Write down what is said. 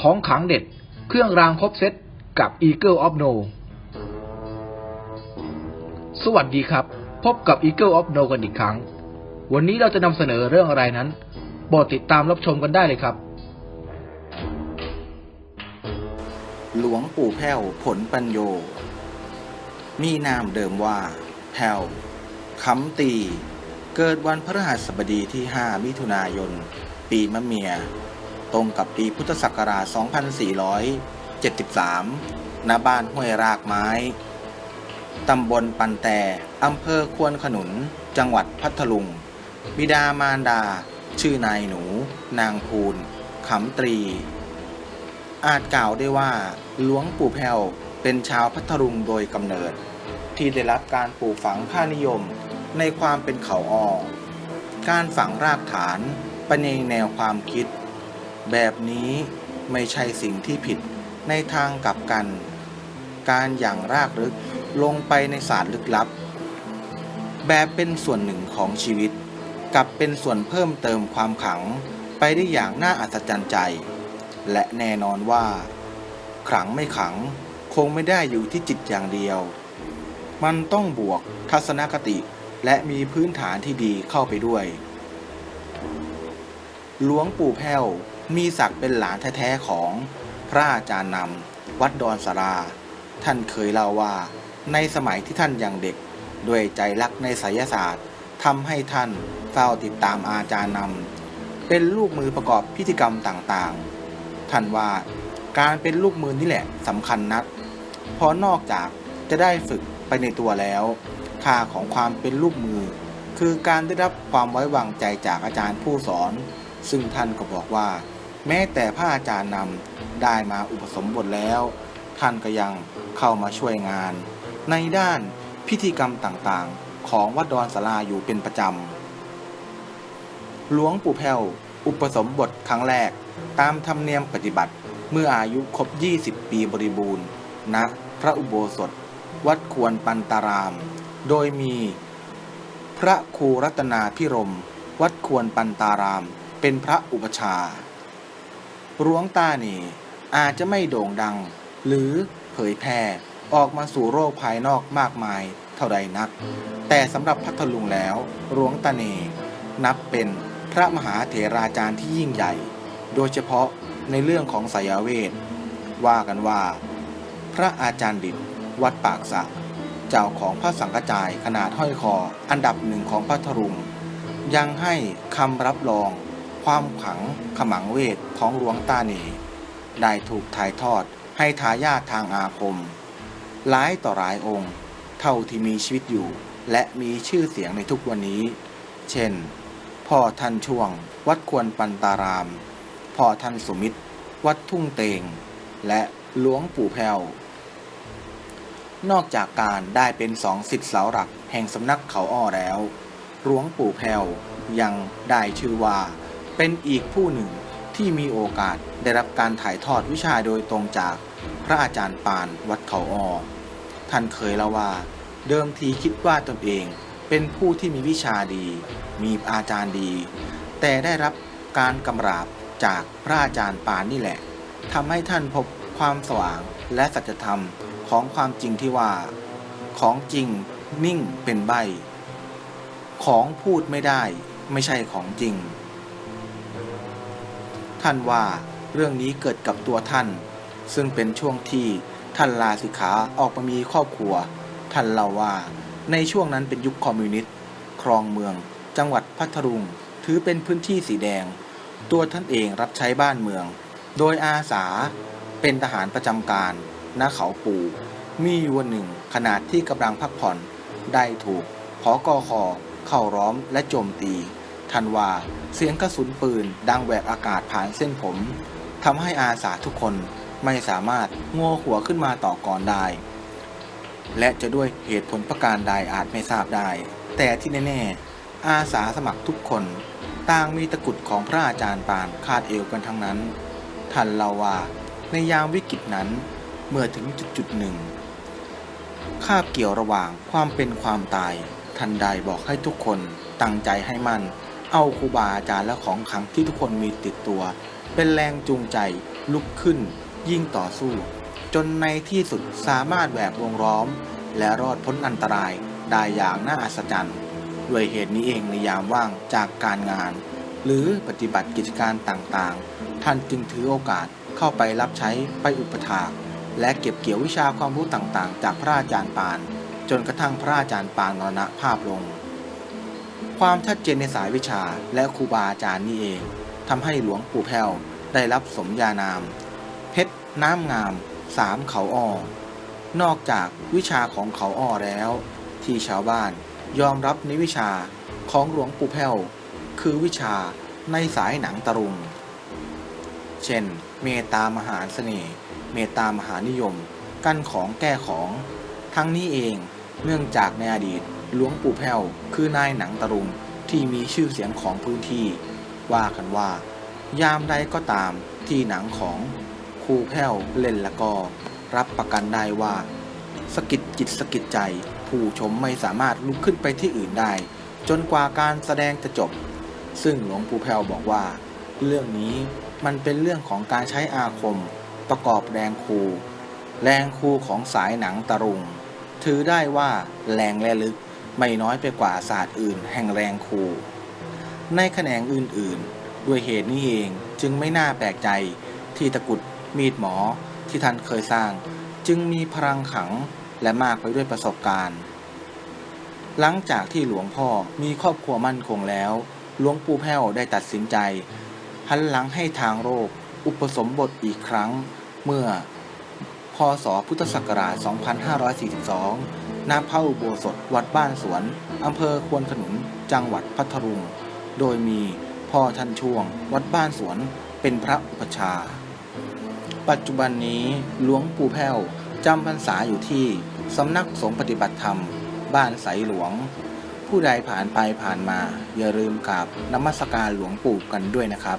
ของขลังเด็ด เครื่องรางครบเซตกับ Eagle of No สวัสดีครับ พบกับ Eagle of No กันอีกครั้ง วันนี้เราจะนำเสนอเรื่องอะไรนั้นโปรดติดตามรับชมกันได้เลยครับ หลวงปู่แพ้วผลปัญโย มีนามเดิมว่า แพ้วคำตี เกิดวันพฤหัสบดีที่ 5 มิถุนายน ปีมะเมีย ตรงกับปีพุทธศักราช 2473 ณ บ้านห้วยรากไม้ ตำบลปันแต่อำเภอควนขนุน จังหวัดพัทลุง บิดามารดา ชื่อนายหนู นางภูลขำตรี อาจกล่าวได้ว่าหลวงปู่แพ้วเป็นชาวพัทลุงโดยกำเนิด ที่ได้รับการปลูกฝังค่านิยมในความเป็นเขาออการฝังรากฐานไปในแนวความคิด แบบนี้ไม่ใช่สิ่งที่ผิดในทางกลับกัน การอย่างรากลึกลงไปในศาสตร์ลึกลับ แบบเป็นส่วนหนึ่งของชีวิต กับเป็นส่วนเพิ่มเติมความขังไปได้อย่างน่าอัศจรรย์ใจ และแน่นอนว่า ขังไม่ขังคงไม่ได้อยู่ที่จิตอย่างเดียว มันต้องบวกทัศนคติและมีพื้นฐานที่ดีเข้าไปด้วย หลวงปู่แพ้ว มีศักดิ์เป็นหลานแท้ๆของพระอาจารย์นำวัดดอนสารา ท่านเคยเล่าว่าในสมัยที่ท่านยังเด็ก ด้วยใจรักในไสยศาสตร์ทำให้ท่านเฝ้าติดตามอาจารย์นำเป็นลูกมือประกอบพิธีกรรมต่างๆ ท่านว่าการเป็นลูกมือนี่แหละสำคัญนักเพราะนอกจากจะได้ฝึกไปในตัวแล้ว ค่าของความเป็นลูกมือ คือการได้รับความไว้วางใจจากอาจารย์ผู้สอน ซึ่งท่านก็บอกว่า แม้แต่พระอาจารย์นำได้มาอุปสมบทแล้ว ท่านก็ยังเข้ามาช่วยงาน ในด้านพิธีกรรมต่างๆ ของวัดดอนสาราอยู่เป็นประจำหลวงปู่แพ้วอุปสมบทครั้งแรกตามธรรมเนียมปฏิบัติเมื่ออายุครบ 20 ปีบริบูรณ์ณพระอุโบสถ วัดควรปันตาราม โดยมีพระครูรัตนาพิรม วัดควรปันตาราม เป็นพระอุปชา หลวงตานี่อาจจะไม่โด่งดัง หรือเผยแพร่ออกมาสู่โลกภายนอกมากมายเท่าใดนัก แต่สำหรับพัทลุงแล้วหลวงตาเนนับเป็นพระมหาเถราจารย์ที่ยิ่งใหญ่ โดยเฉพาะในเรื่องของสายเวท ว่ากันว่า พระอาจารย์ดิษวัดปากสะ เจ้าของพระสังฆจายขนาดห้อยคออันดับหนึ่งของพัทลุงยังให้คำรับรอง ความขลังขมังเวทของหลวงตาเนได้ถูกถ่ายทอดให้ทายาททางอาคม หลายต่อหลายองค์ เท่าที่มีชีวิตอยู่ และมีชื่อเสียงในทุกวันนี้ เช่น พ่อท่านช่วง วัดควรปันตาราม พ่อท่านสุมิตร วัดทุ่งเตง และหลวงปู่แพ้วนอกจากการได้เป็นสองสิทธิเสาหลักแห่งสำนักเขาอ้อแล้ว หลวงปู่แพ้วยังได้ชื่อว่า เป็นอีกผู้หนึ่งที่มีโอกาสได้รับการถ่ายทอดวิชาโดยตรงจากพระอาจารย์ปานวัดเขาอ้อท่านเคยเล่าว่า เดิมทีคิดว่าตนเองเป็นผู้ที่มีวิชาดี มีอาจารย์ดี แต่ได้รับการกำราบจากพระอาจารย์ปานนี่แหละทำให้ท่านพบความสว่างและสัจธรรมของความจริงที่ว่า ของจริงนิ่งเป็นใบ ของพูดไม่ได้ไม่ใช่ของจริง ท่านว่าเรื่องนี้เกิดกับตัวท่าน ซึ่งเป็นช่วงที่ท่านลาสิกขาออกมามีครอบครัว ท่านเล่าว่า ในช่วงนั้นเป็นยุคคอมมิวนิสต์ ครองเมือง จังหวัดพัทลุง ถือเป็นพื้นที่สีแดง ตัวท่านเองรับใช้บ้านเมือง โดยอาสาเป็นทหารประจำการณเขาปูมีวันหนึ่งขณะที่กำลังพักผ่อน ได้ถูกพอกอคอเข้าร้อมและโจมตี ทันวา เสียงกระสุนปืนดังแหวกอากาศผ่านเส้นผมทำให้อาสาทุกคนไม่สามารถงอหัวขึ้นมาต่อก่อนได้ และจะด้วยเหตุผลประการใดอาจไม่ทราบได้ แต่ที่แน่ๆ อาสาสมัครทุกคน ต่างมีตะกุดของพระอาจารย์ปานคาดเอวกันทั้งนั้นท่านเล่าว่า ในยามวิกฤตนั้นเมื่อถึงจุดจุดหนึ่งคาบเกี่ยวระหว่างความเป็นความตาย ทันใดบอกให้ทุกคนตั้งใจให้มั่น เอาครูบาอาจารย์และของขลังที่ทุกคนมีติดตัว เป็นแรงจูงใจลุกขึ้น ยิ่งต่อสู้ จนในที่สุดสามารถแหวกวงล้อม และรอดพ้นอันตรายได้อย่างน่าอัศจรรย์ด้วยเหตุนี้เองในยามว่างจากการงาน หรือปฏิบัติกิจการต่างๆ ท่านจึงถือโอกาสเข้าไปรับใช้ไปอุปถากและเก็บเกี่ยววิชาความรู้ต่างๆ จากพระอาจารย์ปาน จนกระทั่งพระอาจารย์ปานมรณภาพลง ความชัดเจนในสายวิชาและครูบาอาจารย์นี่เองทำให้หลวงปู่แพ้วได้รับสมญานาม เพชรน้ำงามสามเขาอ้อนอกจากวิชาของเขาอ้อแล้ว ที่ชาวบ้านยอมรับในวิชาของหลวงปู่แพ้วคือวิชาในสายหนังตะลุง เช่น เมตตามหาเสน่ห์เมตตามหานิยม กั้นของแก้ของ ทั้งนี้เองเนื่องจากในอดีต หลวงปู่แพ้วคือนายหนังตะลุงที่มีชื่อเสียงของพื้นที่ ว่ากันว่า ยามใดก็ตามที่หนังของครูแพ้วเล่นแล้วก็ รับประกันได้ว่าสกิดจิตสกิดใจ ผู้ชมไม่สามารถลุกขึ้นไปที่อื่นได้ จนกว่าการแสดงจะจบ ซึ่งหลวงปู่แพ้วบอกว่า เรื่องนี้มันเป็นเรื่องของการใช้อาคม ประกอบแรงครูแรงครูของสายหนังตะรุง ถือได้ว่าแรงและลึก ไม่น้อยไปกว่าศาสตร์อื่นแห่งแรงครู ในแขนงอื่นๆ ด้วยเหตุนี้เองจึงไม่น่าแปลกใจที่ตะกุดมีดหมอที่ท่านเคยสร้าง จึงมีพลังขังและมากไปด้วยประสบการณ์ หลังจากที่หลวงพ่อมีครอบครัวมั่นคงแล้ว หลวงปู่แพ้วได้ตัดสินใจหันหลังให้ทางโรค อุปสมบทอีกครั้งเมื่อพศพุทธศักราช 2542 ณพระอุโบสถวัดบ้านสวน อำเภอควนขนุน จังหวัดพัทลุง โดยมีพ่อท่านช่วง วัดบ้านสวนเป็นพระอุปชา ปัจจุบันนี้หลวงปู่แพ้วจำพรรษาอยู่ที่สำนักสงฆ์ปฏิบัติธรรม บ้านไสหลวง ผู้ใดผ่านไปผ่านมา อย่าลืมกราบนมัสการหลวงปู่กันด้วยนะครับ